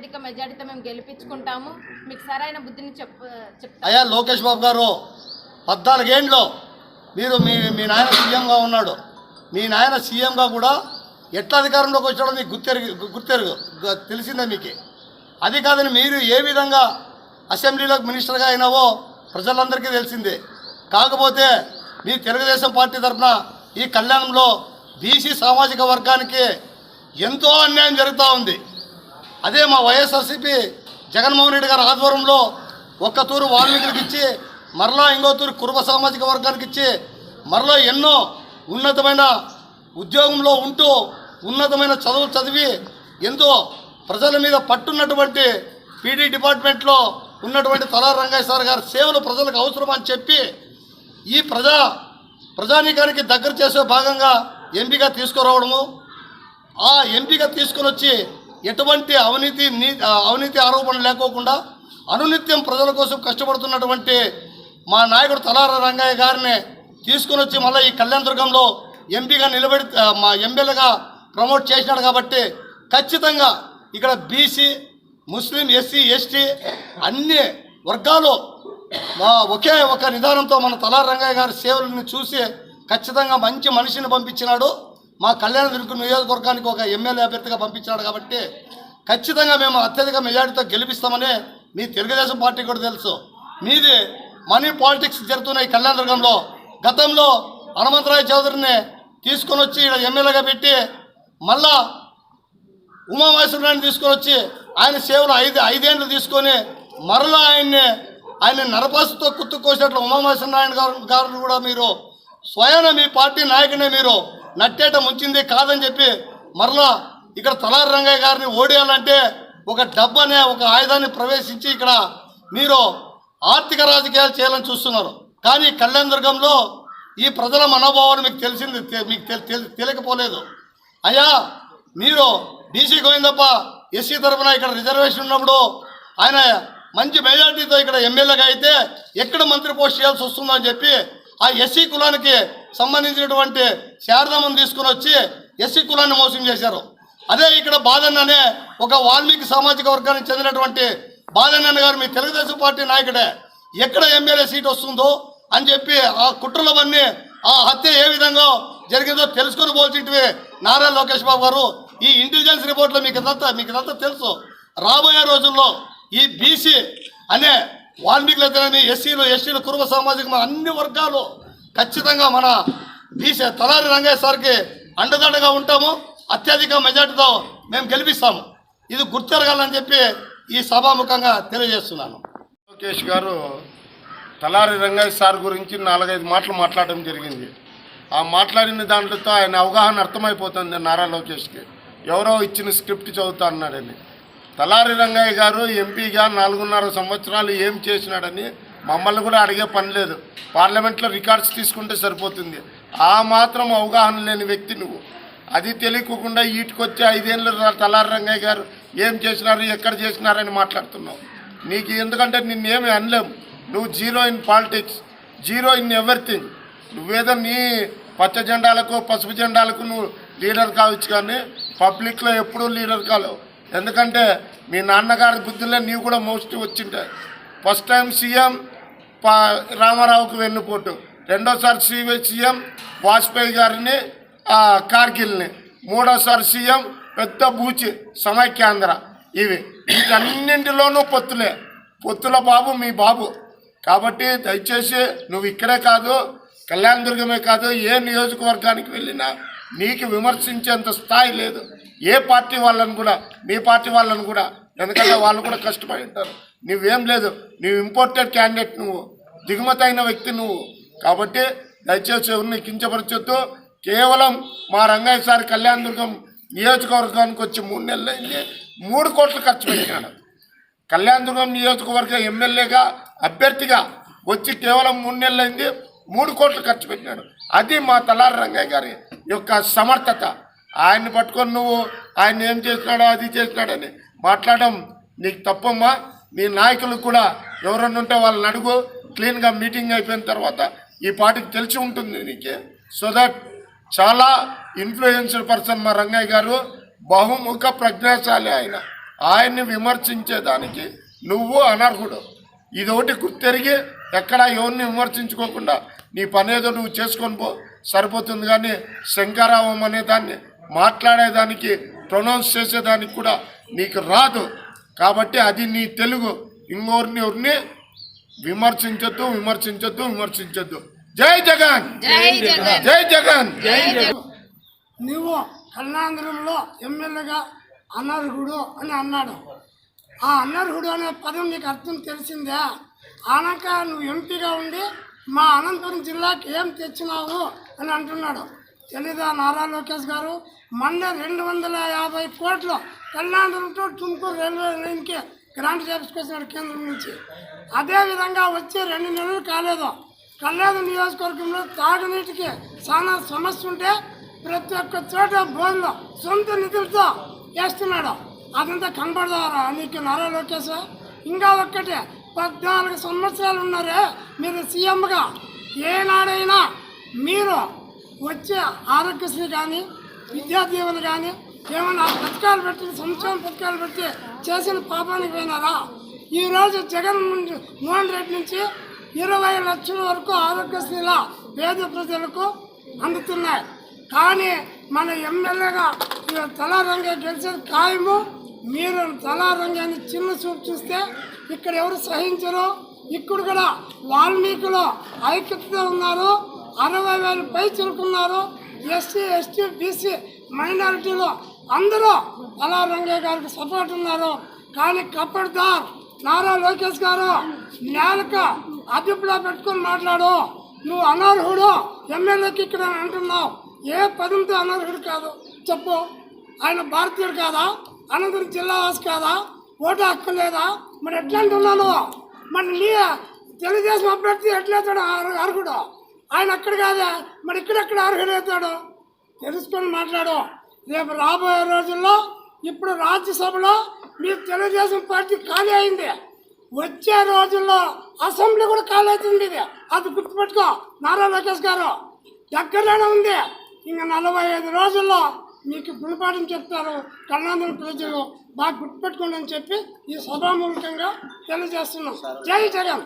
అధిక మేము గెలిపించుకుంటాము. మీకు సరైన బుద్ధిని చెప్ చెప్తాము అయ్యా లోకేష్ బాబు గారు పద్నాలుగేండ్లో మీరు మీ మీ నాయన సీఎంగా ఉన్నాడు. మీ నాయన సీఎంగా కూడా ఎట్లా అధికారంలోకి వచ్చాడో మీకు గుర్తెరుగు గుర్తెరుగు తెలిసిందే మీకు. అది కాదని మీరు ఏ విధంగా అసెంబ్లీలో మినిస్టర్గా అయినావో ప్రజలందరికీ తెలిసిందే. కాకపోతే మీ తెలుగుదేశం పార్టీ తరఫున ఈ కళ్యాణంలో బీసీ సామాజిక వర్గానికి ఎంతో అన్యాయం జరుగుతూ ఉంది. అదే మా వైఎస్ఆర్సీపీ జగన్మోహన్ రెడ్డి గారి ఆధ్వర్యంలో ఒక్క తూరు వాల్మీకులకు ఇచ్చి మరలా ఇంకో తూరు కురుబ సామాజిక వర్గానికి ఇచ్చి మరలా ఎన్నో ఉన్నతమైన ఉద్యోగంలో ఉంటూ ఉన్నతమైన చదువులు చదివి ఎంతో ప్రజల మీద పట్టున్నటువంటి పీడీ డిపార్ట్మెంట్లో ఉన్నటువంటి తలా రంగయ్య సార్ గారి సేవలు ప్రజలకు అవసరం అని చెప్పి ఈ ప్రజా ప్రజానీకానికి దగ్గర చేసే భాగంగా ఎంపీగా తీసుకురావడము ఆ ఎంపిక తీసుకొని వచ్చి ఎటువంటి అవినీతి అవినీతి ఆరోపణలు లేకోకుండా అనునిత్యం ప్రజల కోసం కష్టపడుతున్నటువంటి మా నాయకుడు తలార రంగయ్య గారిని తీసుకుని వచ్చి మళ్ళీ ఈ కళ్యాణదుర్గంలో ఎంపీగా నిలబడి మా ఎమ్మెల్యేగా ప్రమోట్ చేసినాడు కాబట్టి ఖచ్చితంగా ఇక్కడ బీసీ ముస్లిం ఎస్సీ ఎస్టీ అన్ని వర్గాలు మా ఒకే ఒక నిదానంతో మన తలార రంగయ్య గారి సేవలను చూసి ఖచ్చితంగా మంచి మనిషిని పంపించినాడు. మా కళ్యాణ దుర్గ నియోజకవర్గానికి ఒక ఎమ్మెల్యే అభ్యర్థిగా పంపించాడు కాబట్టి ఖచ్చితంగా మేము అత్యధిక మెజారిటీతో గెలిపిస్తామని మీ తెలుగుదేశం పార్టీ కూడా తెలుసు. మీది మనీ పాలిటిక్స్ జరుగుతున్నాయి కళ్యాణ దుర్గంలో గతంలో హనుమంతరాయ చౌదరిని తీసుకొని వచ్చి ఇక్కడ ఎమ్మెల్యేగా పెట్టి మళ్ళా ఉమామహేశ్వరరావుని తీసుకొని వచ్చి ఆయన సేవలు ఐదు ఐదేండ్లు తీసుకొని మరలా ఆయన్ని ఆయన నరపాసుతో కుత్తుకోసినట్లు ఉమామహేశ్వర నారాయణ గారు కూడా మీరు స్వయాన మీ పార్టీ నాయకునే మీరు నట్టేట ముంచింది కాదని చెప్పి మరలా ఇక్కడ తలారి రంగయ్య గారిని ఓడియాలంటే ఒక డబ్బనే ఒక ఆయుధాన్ని ప్రవేశించి ఇక్కడ మీరు ఆర్థిక రాజకీయాలు చేయాలని చూస్తున్నారు. కానీ కళ్యాణదుర్గంలో ఈ ప్రజల మనోభావాలు మీకు తెలిసింది మీకు తెలియకపోలేదు. అయ్యా మీరు బీసీ గోవిందప్ప ఎస్సీ తరఫున ఇక్కడ రిజర్వేషన్ ఉన్నప్పుడు ఆయన మంచి మెజార్టీతో ఇక్కడ ఎమ్మెల్యేగా అయితే ఎక్కడ మంత్రి పోస్ట్ చేయాల్సి వస్తుందో అని చెప్పి ఆ ఎస్సీ కులానికి సంబంధించినటువంటి శారదమ్మను తీసుకుని వచ్చి ఎస్సీ కులాన్ని మోసం చేశారు. అదే ఇక్కడ బాదన్న అనే ఒక వాల్మీకి సామాజిక వర్గానికి చెందినటువంటి బాదన్న గారు మీ తెలుగుదేశం పార్టీ నాయకుడే. ఎక్కడ ఎమ్మెల్యే సీట్ వస్తుందో అని చెప్పి ఆ కుట్రలవన్నీ ఆ హత్య ఏ విధంగా జరిగిందో తెలుసుకొని పోల్చింటివి నారా లోకేష్ బాబు గారు. ఈ ఇంటెలిజెన్స్ రిపోర్ట్లో మీకు ఇదంతా మీకు ఇదంతా తెలుసు. రాబోయే రోజుల్లో ఈ బీసీ అనే వాల్మీకులైతేనేమి ఎస్సీలు ఎస్టీలు కురుబ సామాజిక అన్ని వర్గాలు ఖచ్చితంగా మన బీసీ తలారి రంగయ్య సార్కి అండదండగా ఉంటాము. అత్యధిక మెజార్టీతో మేము గెలిపిస్తాము. ఇది గుర్తెరగాలని చెప్పి ఈ సభాముఖంగా తెలియజేస్తున్నాను. లోకేష్ గారు తలారి రంగయ్య సార్ గురించి నాలుగైదు మాటలు మాట్లాడడం జరిగింది. ఆ మాట్లాడిన దాంట్లో ఆయన అవగాహన అర్థమైపోతుంది నారా లోకేష్కి. ఎవరో ఇచ్చిన స్క్రిప్ట్ చదువుతా అన్నాడని తలారి రంగయ్య గారు ఎంపీగా నాలుగున్నర సంవత్సరాలు ఏం చేసినాడని మమ్మల్ని కూడా అడిగే పని లేదు. పార్లమెంట్లో రికార్డ్స్ తీసుకుంటే సరిపోతుంది. ఆ మాత్రం అవగాహన లేని వ్యక్తి నువ్వు. అది తెలియకుండా ఈటికొచ్చి ఐదేళ్ళు తలారి రంగయ్య గారు ఏం చేసినారు ఎక్కడ చేసినారని మాట్లాడుతున్నావు. నీకు ఎందుకంటే నిన్నేమి అనలేము నువ్వు zero in politics zero in everything. నువ్వేదో నీ పచ్చ జెండాలకు పసుపు జెండాలకు నువ్వు లీడర్ కావచ్చు కానీ పబ్లిక్లో ఎప్పుడూ లీడర్ కాలేవు. ఎందుకంటే మీ నాన్నగారి బుద్ధిలో నీవు కూడా మోస్ట్ వచ్చింటాయి ఫస్ట్ టైం సీఎం పా రామారావుకు వెన్నుపోటు. రెండోసారి సి సీఎం వాజ్పేయి గారిని కార్గిల్ని. మూడోసారి సీఎం పెద్ద బూచి సమైక్యాంధ్ర ఇవి వీటన్నింటిలోనూ పొత్తులే. పొత్తుల బాబు మీ బాబు. కాబట్టి దయచేసి నువ్వు ఇక్కడే కాదు కళ్యాణదుర్గమే కాదు ఏ నియోజకవర్గానికి వెళ్ళినా నీకు విమర్శించేంత స్థాయి లేదు. ఏ పార్టీ వాళ్ళని కూడా మీ పార్టీ వాళ్ళని కూడా ఎందుకంటే వాళ్ళు కూడా కష్టపడి ఉంటారు. నువ్వేం లేదు. నువ్వు ఇంపోర్టెడ్ క్యాండిడేట్ నువ్వు. దిగుమతి అయిన వ్యక్తి నువ్వు. కాబట్టి దయచేసి ఎవరిని కించపరచొద్దు. కేవలం మా రంగయ్య సార్ కళ్యాణదుర్గం నియోజకవర్గానికి వచ్చి మూడు నెలలు అయింది. మూడు కోట్లు ఖర్చు పెట్టినాడు. కళ్యాణదుర్గం నియోజకవర్గ ఎమ్మెల్యేగా అభ్యర్థిగా వచ్చి కేవలం మూడు నెలలు అయింది. మూడు కోట్లు ఖర్చు పెట్టినాడు. అది మా తలారి రంగయ్య గారి యొక్క సమర్థత. ఆయన్ని పట్టుకొని నువ్వు ఆయన ఏం చేసినాడో అది చేసినాడని మాట్లాడడం నీకు తప్పమ్మా. నీ నాయకులకు కూడా ఎవరన్నా ఉంటే వాళ్ళని అడుగు. క్లీన్గా మీటింగ్ అయిపోయిన తర్వాత ఈ పార్టీకి తెలిసి ఉంటుంది నీకే. సో దట్ చాలా ఇన్ఫ్లుయెన్షియల్ పర్సన్ మా రంగయ్య గారు. బహుముఖ ప్రజ్ఞాశాలి ఆయన. ఆయన్ని విమర్శించేదానికి నువ్వు అనర్హుడు. ఇది ఒకటి గుర్తెరిగి ఎక్కడ ఎవరిని విమర్శించుకోకుండా నీ పని ఏదో నువ్వు చేసుకొని పో. సరిపోతుంది కానీ శంకరావం అనే దాన్ని మాట్లాడేదానికి ప్రొనౌన్స్ చేసేదానికి కూడా నీకు రాదు. కాబట్టి అది నీ తెలుగు. ఇంకోరిని ఎవరిని? విమర్శించొద్దు విమర్శించొద్దు విమర్శించొద్దు. జై జగన్! జై జగన్! జై జగన్! జై జగన్! నువ్వు కళ్యాణంలో ఎమ్మెల్యేగా అనర్హుడు అని అన్నాడు. ఆ అనర్హుడు అనే పదం నీకు అర్థం తెలిసిందే? ఆనక నువ్వు ఎంపీగా ఉండి మా అనంతపురం జిల్లాకి ఏం తెచ్చినావు అని అంటున్నాడు. తెలీదా నారా లోకేష్ గారు? మొన్న రెండు వందల యాభై కోట్లు కళ్యాణం టు తుమ్కూరు రైల్వే లైన్కి గ్రాంట్ చేపించుకొచ్చినాడు కేంద్రం నుంచి. అదేవిధంగా వచ్చి రెండు నెలలు కాలేదు. కళ్యాణ నియోజకవర్గంలో తాగునీటికి చాలా సమస్య ఉంటే ప్రతి ఒక్క చోట బోర్లు సొంత నిధులతో వేస్తున్నాడు. అదంతా కనపడదారా నీకు నారా లోకేష్? ఇంకా ఒక్కటే పద్నాలుగు సంవత్సరాలు ఉన్నారే మీరు సీఎంగా. ఏనాడైనా మీరు వచ్చే ఆరోగ్యశ్రీ కానీ విద్యా దీవెన కానీ ఏమైనా పథకాలు పెట్టి సంక్షేమ పథకాలు పెట్టి చేసిన పాపానికి పోయినారా? ఈరోజు జగన్ నుంచి మోహన్ రెడ్డి నుంచి ఇరవై లక్షల వరకు ఆరోగ్యశ్రీల పేద ప్రజలకు అందుతున్నాయి. కానీ మన ఎమ్మెల్యేగా తలారంగా గెలిచేది ఖాయము. మీరు తలారంగాన్ని చిన్న చూపు చూస్తే ఇక్కడ ఎవరు సహించరు? ఇక్కడ కూడా వాల్మీకులు ఐక్యతతో ఉన్నారు అరవై వేలు పై చురుకున్నారు. ఎస్సీ ఎస్టీ బీసీ మైనారిటీలు అందరూ అలా రంగయ్య గారికి సపోర్ట్ ఉన్నారు. కానీ కప్పటిదార్ నారా లోకేష్ గారు నేలక అదుపులో పెట్టుకొని మాట్లాడు. నువ్వు అనర్హుడు ఎమ్మెల్యేకి ఇక్కడ అంటున్నావు. ఏ పదంతో అనర్హుడు కాదు. చెప్పు. ఆయన భారతీయుడు కాదా? అనంతరం జిల్లావాసి కాదా? ఓటు హక్కు లేదా? మరి ఎట్లాంటి ఉన్నాను మరి నీ తెలుగుదేశం అభ్యర్థి ఎట్లయితాడు అర్హుడు? ఆయన అక్కడ కాదా. మరి ఇక్కడెక్కడ అర్హుడవుతాడు తెలుసుకొని మాట్లాడు. రేపు రాబోయే రోజుల్లో ఇప్పుడు రాజ్యసభలో మీ తెలుగుదేశం పార్టీ ఖాళీ అయింది. వచ్చే రోజుల్లో అసెంబ్లీ కూడా ఖాళీ అవుతుంది ఇది. అది గుర్తుపెట్టుకో. నారా లోకేష్ గారు దగ్గరలోనే ఉంది. ఇంకా నలభై ఐదు రోజుల్లో మీకు గుణపాఠం చెప్తారు కర్ణాంధ్ర ప్రజలు బాగా గుర్తుపెట్టుకోండి అని చెప్పి ఈ సభామూలకంగా తెలియజేస్తున్నాం. జై జగన్.